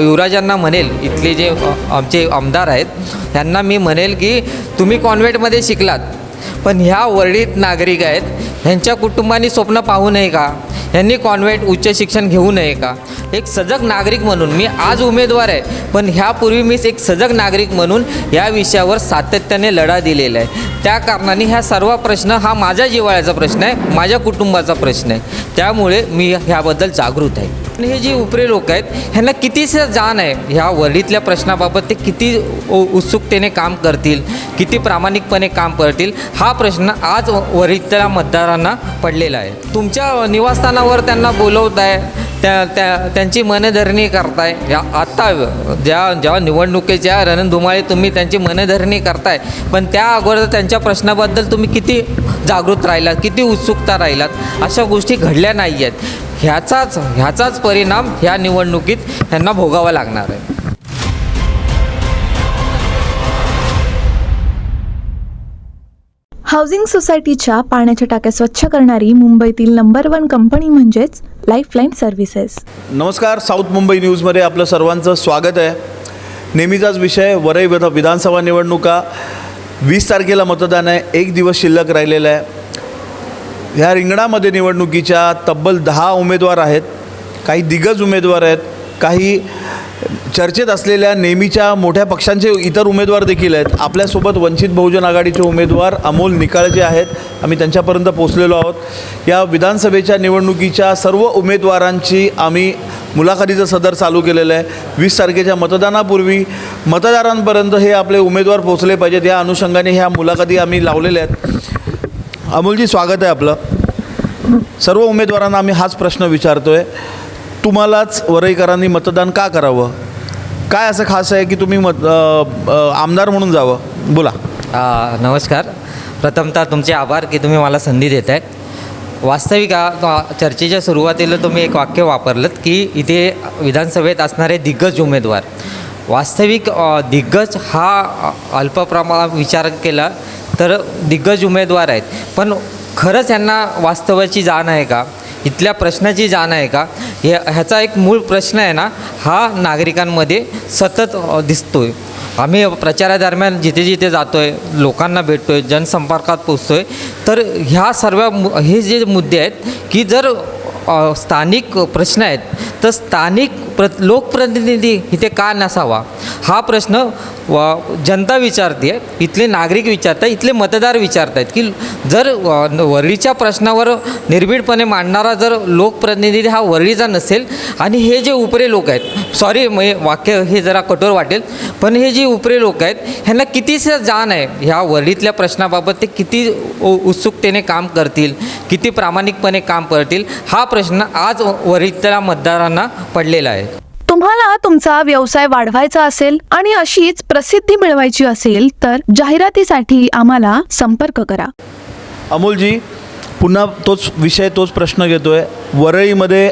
युवराजांना म्हणेल इथले जे आमचे आमदार आहेत त्यांना मी म्हणेल की तुम्ही कॉन्व्हेंटमध्ये शिकलात पण ह्या वर्णित नागरिक आहेत ह्यांच्या कुटुंबांनी स्वप्न पाहू नये का? यांनी कॉन्व्हेंट उच्च शिक्षण घेऊ नये का? एक सजग नागरिक म्हणून मी आज उमेदवार आहे पण ह्यापूर्वी मी एक सजग नागरिक म्हणून या विषयावर सातत्याने लढा दिलेला आहे. त्या कारणाने ह्या सर्व प्रश्न हा माझ्या जिव्हाळ्याचा प्रश्न आहे माझ्या कुटुंबाचा प्रश्न आहे. त्यामुळे मी ह्याबद्दल जागृत आहे. आणि हे जे उपरे लोक आहेत ह्यांना कितीसं जाण आहे? ह्या वर्डीतल्या प्रश्नाबाबत ते किती उ- उत्सुकतेने काम करतील? किती प्रामाणिकपणे काम करतील? हा प्रश्न आज वरीतल्या मतदारांना पडलेला आहे. तुमच्या निवासस्थानावर त्यांना बोलवत आहे त्या त्या त्यांची मनधरणी करताय. या आत्ता ज्या जेव्हा निवडणुकीच्या रणधुमाळी तुम्ही त्यांची मनधरणी करताय पण त्या अगोदर त्यांच्या प्रश्नाबद्दल तुम्ही किती जागृत राहिलात किती उत्सुकता राहिलात? अशा गोष्टी घडल्या नाही आहेत ह्याचाच ह्याचाच परिणाम ह्या निवडणुकीत त्यांना भोगावा लागणार आहे. हाऊसिंग सोसायटीच्या पाण्याच्या टाक्या स्वच्छ करणारी मुंबईतील नंबर वन कंपनी म्हणजेच लाईफलाईन सर्व्हिसेस नमस्कार साऊथ मुंबई न्यूजमध्ये आपलं सर्वांचं स्वागत आहे. नेहमीचाच विषय वरई विधा विधानसभा निवडणुका. वीस तारखेला मतदान आहे एक दिवस शिल्लक राहिलेला आहे. ह्या रिंगणामध्ये निवडणुकीच्या तब्बल दहा उमेदवार आहेत काही दिग्गज उमेदवार आहेत काही चर्चेत असलेल्या नेहमीच्या मोठ्या पक्षांचे इतर उमेदवार देखील आहेत. आपल्यासोबत वंचित बहुजन आघाडीचे उमेदवार अमोल निकाळजे आहेत. आम्ही त्यांच्यापर्यंत पोचलेलो आहोत. या विधानसभेच्या निवडणुकीच्या सर्व उमेदवारांची आम्ही मुलाखतीचं सदर चालू केलेलं आहे. वीस तारखेच्या मतदानापूर्वी मतदारांपर्यंत हे आपले उमेदवार पोचले पाहिजेत. या अनुषंगाने ह्या मुलाखती आम्ही लावलेल्या आहेत. अमोलजी स्वागत आहे आपलं. सर्व उमेदवारांना आम्ही हाच प्रश्न विचारतो आहे तुम्हालाच वरईकरांनी मतदान का करावं? काय असं खास आहे की तुम्ही मत आमदार म्हणून जावं? बोला. आ, नमस्कार. प्रथमतः तुमचे आभार की तुम्ही मला संधी देत आहे वास्तविक चर्चेच्या सुरुवातीला तुम्ही एक वाक्य वापरलं की इथे विधानसभेत असणारे दिग्गज उमेदवार. वास्तविक दिग्गज हा अल्प प्रमाणात विचार केला तर दिग्गज उमेदवार आहेत. पण खरंच यांना वास्तवाची जाण आहे का? इथल्या प्रश्नाची जाण आहे का? हे ह्याचा एक मूळ प्रश्न आहे ना हा नागरिकांमध्ये सतत दिसतो आहे आम्ही प्रचारादरम्यान जिथे जिथे जातो आहे लोकांना भेटतो आहे जनसंपर्कात पोचतो आहे तर ह्या सर्व हे जे मुद्दे आहेत की जर स्थानिक प्रश्न आहेत तर स्थानिक प्र लोकप्रतिनिधी इथे का नसावा? हा प्रश्न व जनता विचारते इथले नागरिक विचारतात इथले मतदार विचारत आहेत की जर वरळीच्या प्रश्नावर निर्भीडपणे मांडणारा जर लोकप्रतिनिधी हा वरळीचा नसेल आणि हे जे उपरे लोक आहेत सॉरी हे वाक्य हे जरा कठोर वाटेल पण हे जे उपरे लोक आहेत ह्यांना कितीसं जाण आहे ह्या वरळीतल्या प्रश्नाबाबत ते किती उ- उत्सुकतेने काम करतील किती प्रामाणिकपणे काम करतील हा प्रश्न आज वरळीतल्या मतदारांना पडलेला आहे. तुम्हाला तुमचा व्यवसाय वाढवायचा असेल आणि अशीच प्रसिद्धी मिळवायची असेल तर जाहिरातीसाठी आम्हाला संपर्क करा. अमोलजी पुन्हा तोच विषय तोच प्रश्न घेतो आहे वरळीमध्ये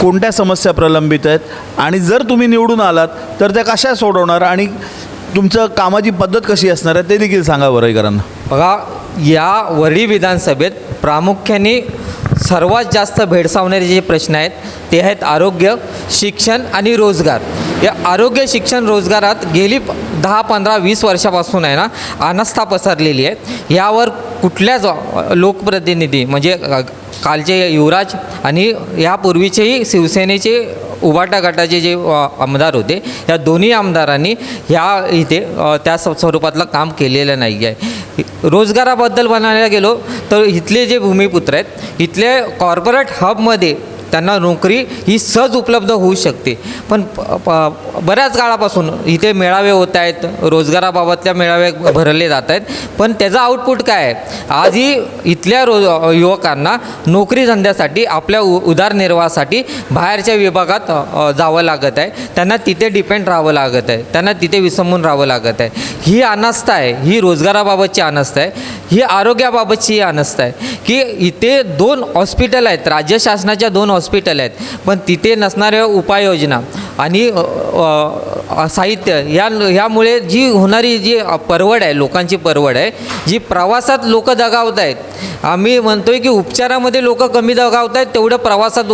कोणत्या समस्या प्रलंबित आहेत? आणि जर तुम्ही निवडून आलात तर त्या कशा सोडवणार? आणि तुमचं कामाची पद्धत कशी असणार आहे ते देखील सांगा वरळीकरांना. बघा या वरळी विधानसभेत प्रामुख्याने सर्वात जास्त भेडसावणारे जे प्रश्न आहेत ते आहेत आरोग्य शिक्षण आणि रोजगार. या आरोग्य शिक्षण रोजगारात गेली दहा पंधरा वीस वर्षापासून आहे ना अनास्था पसरलेली आहे. यावर कुठल्याच लोकप्रतिनिधी म्हणजे कालचे युवराज आणि यापूर्वीचेही शिवसेनेचे उबाटा गटाचे जे आमदार होते या दोन्ही आमदारांनी ह्या इथे त्या स्व- स्वरूपातलं काम केलेलं नाही आहे. रोजगाराबद्दल म्हणायला गेलो तर इथले जे भूमिपुत्र आहेत इथले कॉर्पोरेट हबमध्ये त्यांना नोकरी ही सहज उपलब्ध होऊ शकते. पण प- प- बऱ्याच काळापासून इथे मेळावे होत आहेत रोजगाराबाबतल्या मेळावे भरले जात आहेत. पण त्याचा आउटपुट काय आहे? आजही इथल्या रोज युवकांना नोकरी धंद्यासाठी आपल्या उ उदारनिर्वाहासाठी बाहेरच्या विभागात जावं लागत आहे. त्यांना तिथे डिपेंड राहावं लागत आहे. त्यांना तिथे विसंबून राहावं लागत आहे. ही अनास्था आहे. ही रोजगाराबाबतची अनास्था आहे. ही आरोग्याबाबतची ही अनास्था आहे. की इथे दोन हॉस्पिटल आहेत. राज्य शासनाच्या दोन हॉस्पिटल आहेत. पण तिथे नसणाऱ्या उपाययोजना. आणि साहित्य या ह्यामुळे जी होणारी जी परवड आहे लोकांची परवड आहे जी प्रवासात लोक दगावत आहेत आम्ही म्हणतो आहे की उपचारामध्ये लोक कमी दगावत आहेत तेवढं प्रवासात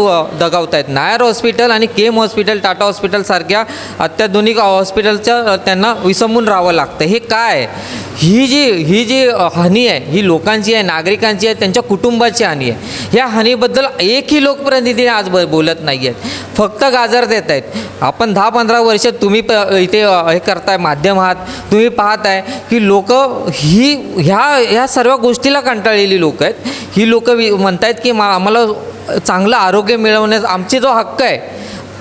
दगावत आहेत नायर हॉस्पिटल आणि केम हॉस्पिटल टाटा हॉस्पिटलसारख्या अत्याधुनिक हॉस्पिटलच्या त्यांना विसंबून राहावं लागतं. हे काय? आहे? ही जी ही जी हानी आहे ही लोकांची आहे नागरिकांची आहे त्यांच्या कुटुंबाची हानी आहे. ह्या हानीबद्दल एकही लोकप्रतिनिधी आज ब बोलत नाही आहेत फक्त गाजर देत आहेत आपण दहा पंधरा वर्ष तुम्ही प इथे हे करताय माध्यम आहात तुम्ही पाहताय की लोक ही ह्या ह्या सर्व गोष्टीला कंटाळलेली लोक आहेत. ही लोक म्हणतायत की मा आम्हाला चांगलं आरोग्य मिळवण्यास आमची जो हक्क आहे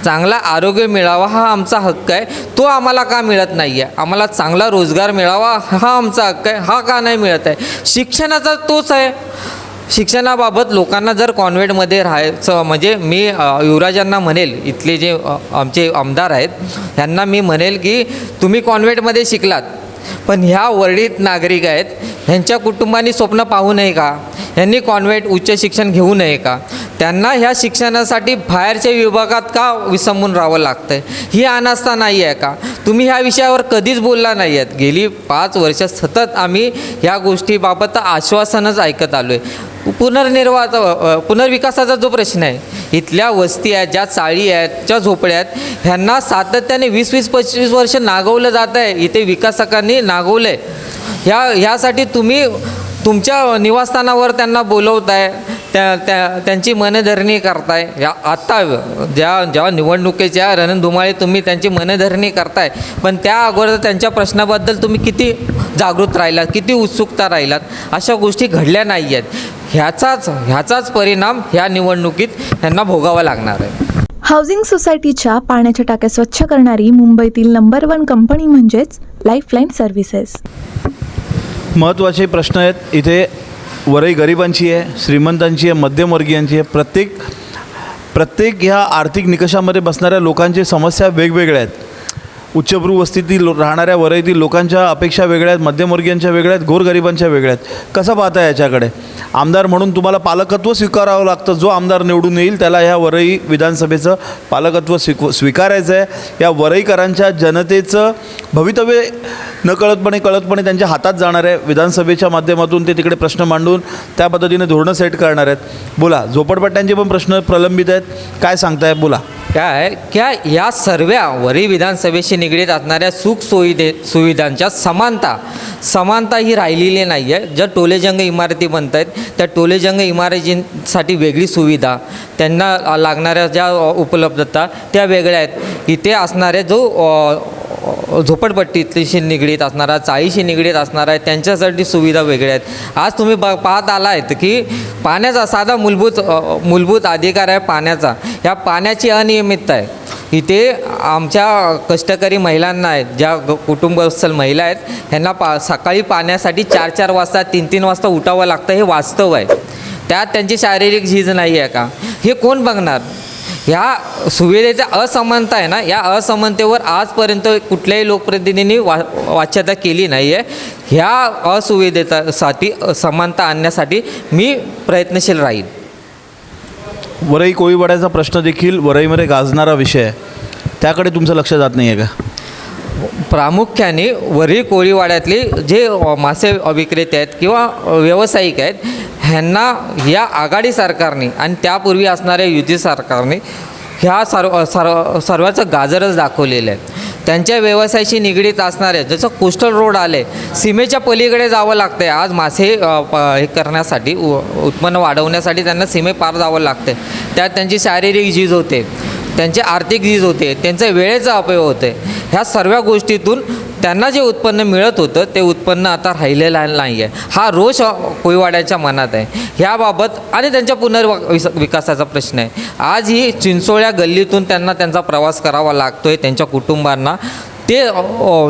चांगला आरोग्य मिळावा हा आमचा हक्क आहे तो आम्हाला का मिळत नाही आहे आम्हाला चांगला रोजगार मिळावा हा आमचा हक्क आहे हा का नाही मिळत आहे? शिक्षणाचा तोच आहे. शिक्षणाबाबत लोकांना जर कॉन्व्हेंटमध्ये राहायचं म्हणजे मी युवराजांना म्हणेल इथले जे आमचे आमदार आहेत त्यांना मी म्हणेल की तुम्ही कॉन्व्हेंटमध्ये शिकलात पण ह्या वर्णित नागरिक आहेत ह्यांच्या कुटुंबांनी स्वप्न पाहू नये का? ह्यांनी कॉन्व्हेंट उच्च शिक्षण घेऊ नये का? त्यांना ह्या शिक्षणासाठी बाहेरच्या विभागात का विसंबून राहावं लागतं आहे ही अनास्था नाही आहे का? तुम्ही ह्या विषयावर कधीच बोलला नाही आहेत. गेली पाच वर्ष सतत आम्ही ह्या गोष्टीबाबत आश्वासनच ऐकत आलो आहे पुनर्निर्वाहाचा पुनर्विकासाचा जो प्रश्न आहे इथल्या वस्ती आहेत ज्या चाळी आहेत ज्या झोपड्या आहेत ह्यांना सातत्याने वीस वीस पंचवीस वर्ष नागवलं जात आहे. इथे विकासकांनी नागवलं आहे ह्या ह्यासाठी तुम्ही तुमच्या निवासस्थानावर त्यांना बोलवताय. त्या त्या त्यांची मनधरणी करताय. या आत्ता ज्या जेव्हा निवडणुकीच्या रणधुमाळी तुम्ही त्यांची मनधरणी करताय पण त्या अगोदर त्यांच्या प्रश्नाबद्दल तुम्ही किती जागृत राहिलात किती उत्सुकता राहिलात अशा गोष्टी घडल्या नाही आहेत ह्याचाच ह्याचाच परिणाम ह्या निवडणुकीत त्यांना भोगावा लागणार आहे. हाऊसिंग सोसायटीच्या पाण्याच्या टाक्या स्वच्छ करणारी मुंबईतील नंबर वन कंपनी म्हणजेच लाईफलाईन सर्व्हिसेस. महत्त्वाचे प्रश्न आहेत. इथे वरई गरिबांची आहे श्रीमंतांची आहे मध्यमवर्गीयांची आहे. प्रत्येक प्रत्येक ह्या आर्थिक निकषामध्ये बसणाऱ्या लोकांची समस्या वेगवेगळ्या आहेत. उच्चभ्रू वस्तीतील लो- राहणाऱ्या वरईतील लोकांच्या अपेक्षा वेगळ्या आहेत मध्यमवर्गीयांच्या वेगळ्या आहेत गोरगरिबांच्या वेगळ्या आहेत. कसं पाहता याच्याकडे? आमदार म्हणून तुम्हाला पालकत्व स्वीकारावं लागतं. जो आमदार निवडून येईल त्याला ह्या वरई विधानसभेचं पालकत्व स्वीक स्वीकारायचं आहे या वरईकरांच्या जनतेचं भवितव्य नकळतपणे कळतपणे त्यांच्या हातात जाणार आहे. विधानसभेच्या माध्यमातून ते तिकडे प्रश्न मांडून त्या पद्धतीने धोरणं सेट करणार आहेत. बोला झोपडपट्ट्यांचे पण प्रश्न प्रलंबित आहेत. काय सांगताय? बोला. काय? क्या या सर्व वरी विधानसभेशी निगडीत असणाऱ्या सुख सोयी सुविधांच्या समानता समानता ही राहिलेली नाही आहे ज्या टोलेजंग इमारती बनत आहेत त्या टोलेजंग इमारतींसाठी वेगळी सुविधा त्यांना लागणाऱ्या ज्या उपलब्धता त्या वेगळ्या आहेत. इथे असणाऱ्या जो झोपडपट्टीतलीशी निगडीत असणारा चाळीशी निगडीत असणारा आहे त्यांच्यासाठी सुविधा वेगळ्या आहेत. आज तुम्ही ब पाहत आला आहेत की पाण्याचा साधा मूलभूत मूलभूत अधिकार आहे पाण्याचा. ह्या पाण्याची अनियमितता आहे. इथे आमच्या कष्टकरी महिलांना आहेत ज्या कुटुंबस्थल महिला आहेत ह्यांना पा सकाळी पाण्यासाठी चार चार वाजता तीन तीन वाजता उठावं लागतं हे वास्तव आहे. त्यात त्यांची शारीरिक झीज नाही आहे का? हे कोण बघणार? ह्या सुविधेच्या असमानता आहे ना या असमानतेवर आजपर्यंत कुठल्याही लोकप्रतिनिधींनी वा वाच्यता केली नाही आहे ह्या असुविधेसाठी समानता आणण्यासाठी मी प्रयत्नशील राहील वरई कोळीवाड्याचा प्रश्न देखील वरईमध्ये गाजणारा विषय आहे. त्याकडे तुमचं लक्ष जात नाही आहे का? प्रामुख्याने वरी कोळीवाड्यातले जे अ, मासे विक्रेते आहेत किंवा व्यावसायिक आहेत ह्यांना या आघाडी सरकारने आणि त्यापूर्वी असणाऱ्या युती सरकारने ह्या सर्व सर्व सर्वाचं गाजरच दाखवलेलं आहे. त्यांच्या व्यवसायाशी निगडीत असणारे जसं कोस्टल रोड आले सीमेच्या पलीकडे जावं लागतं आहे आज मासे प- हे करण्यासाठी उ- उत्पन्न वाढवण्यासाठी त्यांना सीमे पार जावं लागते त्यात त्यांची शारीरिक झीज होते. त्यांचे आर्थिक झीज होते त्यांचा वेळेचा अपयोग होते. ह्या सर्व गोष्टीतून त्यांना जे उत्पन्न मिळत होतं ते उत्पन्न आता राहिलेलं नाही आहे हा रोष कोयवाड्याच्या मनात आहे. ह्याबाबत आणि त्यांच्या पुनर्विस विकासाचा प्रश्न आहे. आज ही चिंचोळ्या गल्लीतून त्यांना त्यांचा प्रवास करावा लागतो आहे त्यांच्या कुटुंबांना. ते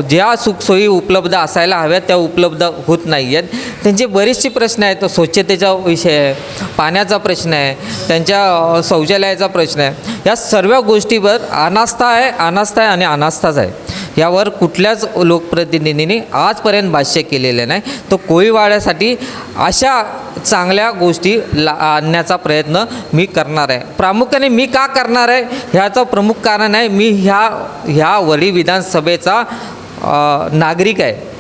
ज्या सुखसोयी उपलब्ध असायला हव्यात त्या उपलब्ध होत नाही आहेत त्यांचे बरेचसे प्रश्न आहेत. स्वच्छतेचा विषय आहे पाण्याचा प्रश्न आहे त्यांच्या शौचालयाचा प्रश्न आहे. या सर्व गोष्टीवर अनास्था आहे अनास्था आहे आणि अनास्थाच आहे. यावर कुठल्याच लोकप्रतिनिधींनी आजपर्यंत भाष्य केलेलं नाही. तर कोळीवाड्यासाठी अशा चांगल्या गोष्टी ला आणण्याचा प्रयत्न मी करणार आहे. प्रामुख्याने मी का करणार आहे ह्याचं प्रमुख कारण आहे मी ह्या ह्या वडी विधानसभेचा नागरिक आहे.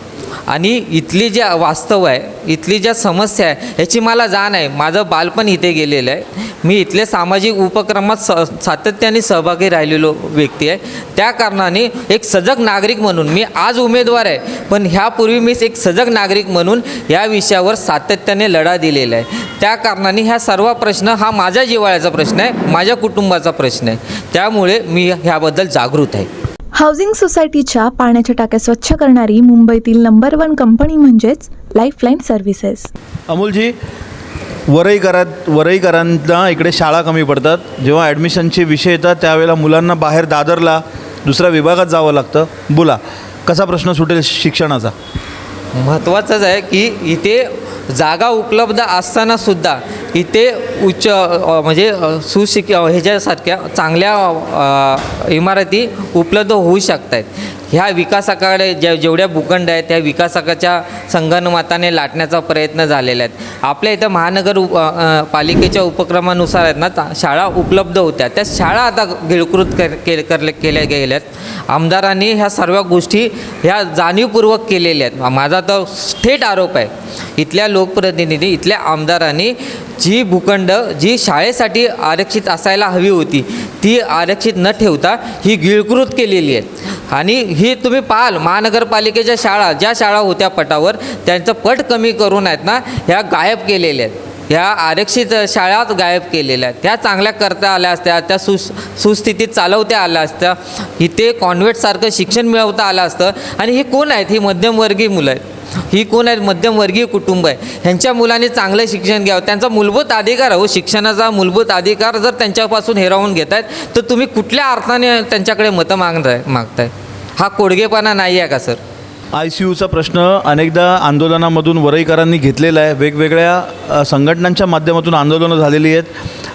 आणि इथली जे वास्तव आहे इथली ज्या समस्या आहे याची मला जाण आहे. माझं बालपण इथे गेलेलं आहे. मी इथले सामाजिक उपक्रमात स सातत्याने सहभागी राहिलेलो व्यक्ती आहे. त्या कारणाने एक सजग नागरिक म्हणून मी आज उमेदवार आहे. पण ह्यापूर्वी मी एक सजग नागरिक म्हणून या विषयावर सातत्याने लढा दिलेला आहे. त्या कारणाने ह्या सर्व प्रश्न हा माझ्या जिव्हाळ्याचा प्रश्न आहे माझ्या कुटुंबाचा प्रश्न आहे. त्यामुळे मी ह्याबद्दल जागृत आहे. हाऊसिंग सोसायटीच्या पाण्याच्या टाक्या स्वच्छ करणारी मुंबईतील नंबर वन कंपनी म्हणजेच लाईफलाईन सर्व्हिसेस अमोलजी वरईकरात वरईकरांना इकडे शाळा कमी पडतात. जेव्हा ॲडमिशनचे विषय येतात त्यावेळेला मुलांना बाहेर दादरला दुसऱ्या विभागात जावं लागतं. बोला कसा प्रश्न सुटेल शिक्षणाचा? महत्त्वाचंच आहे की इथे जागा उपलब्ध असतानासुद्धा इथे उच्च म्हणजे सुशिक ह्याच्यासारख्या चांगल्या इमारती उपलब्ध होऊ शकत आहेत ह्या विकासाकडे ज्या जेवढ्या भूखंड आहेत त्या विकासाकाच्या संगणमताने लाटण्याचा प्रयत्न झालेला आहेत. आपल्या इथं महानगर उप पालिकेच्या उपक्रमानुसार आहेत ना शाळा उपलब्ध होत्या. त्या शाळा आता गिळकृत कर के करले केल्या गेल्यात. आमदारांनी ह्या सर्व गोष्टी ह्या जाणीवपूर्वक केलेल्या आहेत. माझा तर थेट आरोप आहे. इथल्या लोकप्रतिनिधी इथल्या आमदारांनी जी भूखंड जी शाळेसाठी आरक्षित असायला हवी होती ती आरक्षित न ठेवता ही गिळकृत केलेली आहे आणि ही तुम्ही पाहाल महानगरपालिकेच्या शाळा ज्या शाळा होत्या पटावर त्यांचं पट कमी करून आहेत ना ह्या गायब केलेल्या आहेत. ह्या आरक्षित शाळाच गायब केलेल्या आहेत. त्या चांगल्या करता आल्या असत्या त्या सु सुस्थितीत चालवत्या आल्या असत्या. इथे कॉन्व्हेंटसारखं शिक्षण मिळवता आलं असतं. आणि हे कोण आहेत? ही मध्यमवर्गीय मुलं आहेत. ही कोण आहेत? मध्यमवर्गीय कुटुंब आहे. ह्यांच्या मुलांनी चांगलं शिक्षण घ्यावं. त्यांचा मूलभूत अधिकार हो. शिक्षणाचा मूलभूत अधिकार जर त्यांच्यापासून हिरावून घेत आहेत तर तुम्ही कुठल्या अर्थाने त्यांच्याकडे मतं मागताय मागताय? हा कोडगेपणा नाही आहे का सर? आय सी यूचा प्रश्न अनेकदा आंदोलनामधून वरईकरांनी घेतलेला आहे. वेगवेगळ्या संघटनांच्या माध्यमातून आंदोलनं झालेली आहेत.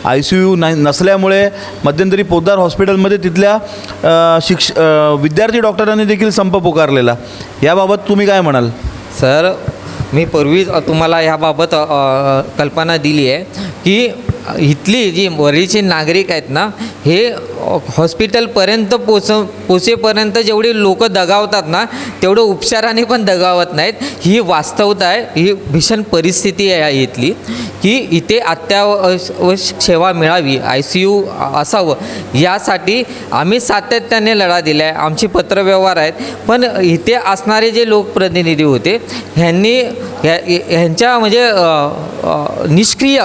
आय सी यू नाही नसल्यामुळे मध्यंतरी पोद्दार हॉस्पिटलमध्ये तिथल्या शिक्ष विद्यार्थी डॉक्टरांनी देखील संप पुकारलेला. याबाबत तुम्ही काय म्हणाल? सर मी पूर्वीच तुम्हाला ह्याबाबत कल्पना दिली आहे की इथली जी वरीची नागरिक आहेत ना हे हॉस्पिटलपर्यंत पोच पोचेपर्यंत जेवढी लोक दगावतात ना तेवढं उपचाराने पण दगावत नाहीत. ही वास्तवता आहे ही भीषण परिस्थिती आहे इथली की इथे अत्यावश्यक सेवा मिळावी आय सी यू असावं यासाठी आम्ही सातत्याने लढा दिला आहे आमची पत्रव्यवहार आहेत. पण इथे असणारे जे लोकप्रतिनिधी होते ह्यांनी ह्या ह्यांच्या म्हणजे निष्क्रिय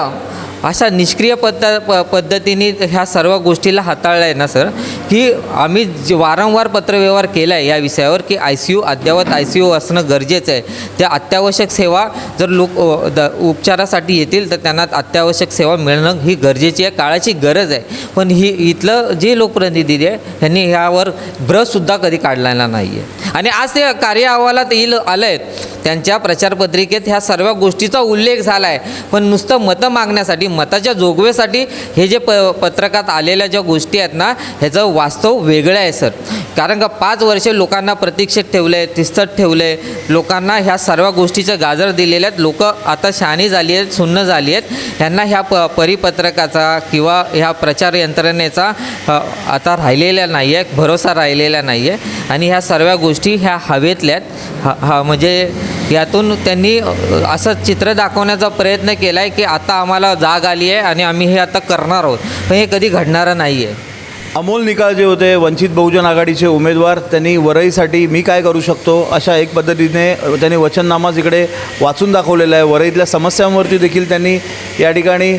अशा निष्क्रिय पद्ध प पद्धतीने ह्या सर्व गोष्टीला हाताळलं आहे ना सर? की आम्ही जे वारंवार पत्रव्यवहार केला आहे या विषयावर की आय सी यू अद्ययावत आय सी यू असणं गरजेचं आहे. त्या अत्यावश्यक सेवा जर लोक द उपचारासाठी येतील तर त्यांना अत्यावश्यक सेवा मिळणं ही गरजेची आहे काळाची गरज आहे. पण ही इथलं जे लोकप्रतिनिधी आहे त्यांनी ह्यावर ब्रशसुद्धा कधी काढलेला नाही आहे आणि आज ते कार्य अहवालात येईल आलं आहे त्यांच्या प्रचारपत्रिकेत ह्या सर्व गोष्टीचा उल्लेख झाला आहे पण नुसतं मतं मागण्यासाठी मताच्या जोगवेसाठी हे जे प पत्रकात आलेल्या ज्या गोष्टी आहेत ना ह्याचं वास्तव वेगळं आहे सर. कारण का पाच वर्षे लोकांना प्रतीक्षेत ठेवलं आहे तिस्तत ठेवलं आहे लोकांना ह्या सर्व गोष्टीचं गाजर दिलेल्या आहेत. लोक आता शहाणी झाली आहेत सुन्न झाली आहेत. ह्यांना ह्या प परिपत्रकाचा किंवा ह्या प्रचार यंत्रणेचा आता राहिलेला नाही आहे भरोसा राहिलेला नाही आहे आणि ह्या सर्व गोष्टी ह्या हवेतल्या आहेत. हा हा म्हणजे यातून त्यांनी असं चित्र दाखवण्याचा प्रयत्न केला आहे की आता आम्हाला जाग आली आहे आणि आम्ही हे आता करणार आहोत. पण हे कधी घडणारं नाही आहे अमोल निकाल जे होते वंचित बहुजन आघाडीचे उमेदवार त्यांनी वरईसाठी मी काय करू शकतो अशा एक पद्धतीने त्यांनी वचननामाच इकडे वाचून दाखवलेला आहे. वरईतल्या समस्यांवरती देखील त्यांनी या ठिकाणी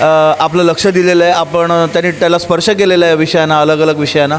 आपलं लक्ष दिलेलं आहे. आपण त्यांनी त्याला स्पर्श केलेला आहे विषयांना अलग अलग विषयांना.